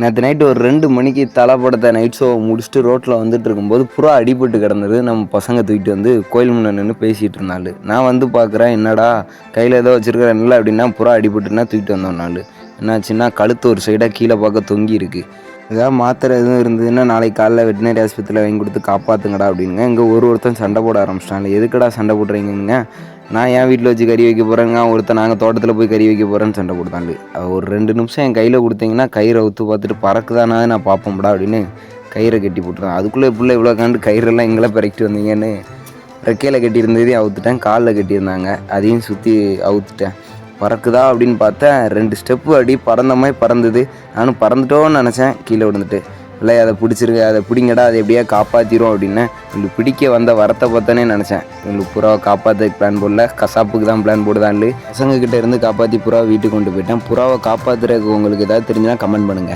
நேற்று நைட்டு ஒரு ரெண்டு மணிக்கு தலை படத்தை நைட் ஷோ முடிச்சுட்டு ரோட்டில் வந்துட்டு இருக்கும்போது புறா அடிபட்டு கிடந்தது. நம்ம பசங்க தூக்கிட்டு வந்து கோயில் முன்னே நின்று பேசிகிட்டு இருந்தாள். நான் வந்து பார்க்குறேன் என்னடா கையில் ஏதோ வச்சுருக்கிறேன் இல்லை அப்படின்னா புறா அடிபட்டுன்னா தூக்கிட்டு வந்தோம் நாள். என்னாச்சுன்னா கழுத்து ஒரு சைடாக கீழே பார்க்க தொங்கி இருக்குது ஏதாவது மாத்திரை எதுவும் இருந்ததுன்னா நாளைக்கு காலைல வெட்டினரி ஆஸ்பத்திரியில் வாங்கி கொடுத்து காப்பாற்றுங்கடா அப்படிங்க இங்கே ஒரு ஒருத்தன் சண்டை போட ஆரம்பிச்சிட்டாங்க எதுக்கடா சண்டை போடுறீங்கங்க? நான் என் வீட்டில் வச்சு கறி வைக்க போகிறேங்க ஒருத்தன் நாங்கள் தோட்டத்தில் போய் கறி வைக்க போகிறேன்னு சண்டை போட்டாங்க ஒரு ரெண்டு நிமிஷம் என் கையில் கொடுத்தீங்கன்னா கயிறை ஒத்து பார்த்துட்டு பறக்குதானா நான் பார்ப்போம்டா அப்படின்னு கயிறை கட்டி போட்டுருவேன். அதுக்குள்ளே பிள்ளை இவ்வளோ காண்டு கயிறெல்லாம் எங்களை பிறக்கிட்டு வந்தீங்கன்னு ரெக்கையில் கட்டியிருந்ததையும் அவுத்துட்டேன். காலில் கட்டியிருந்தாங்க. அதையும் சுற்றி அவுத்துட்டேன். பறக்குதா அப்படின்னு பார்த்தேன். ரெண்டு ஸ்டெப்பு அடி பறந்த மாதிரி பறந்தது. நானும் பறந்துட்டோன்னு நினச்சேன். கீழே விழுந்துட்டு. இல்லை அதை பிடிச்சிருங்க அதை பிடிங்கடா அதை எப்படியா காப்பாற்றிடும் அப்படின்னு. உங்களுக்கு பிடிக்க வந்த வரத்தை பார்த்தோன்னே நினச்சேன். உங்களுக்கு புறாவை காப்பாற்றுறதுக்கு பிளான் போடல. கசாப்புக்கு தான் பிளான் போடுதான்னு. பசங்க இருந்து காப்பாற்றி புறாவை வீட்டுக்கு கொண்டு போயிட்டேன். புறாவை காப்பாற்றுறதுக்கு உங்களுக்கு ஏதாவது தெரிஞ்சுன்னா கமெண்ட் பண்ணுங்கள்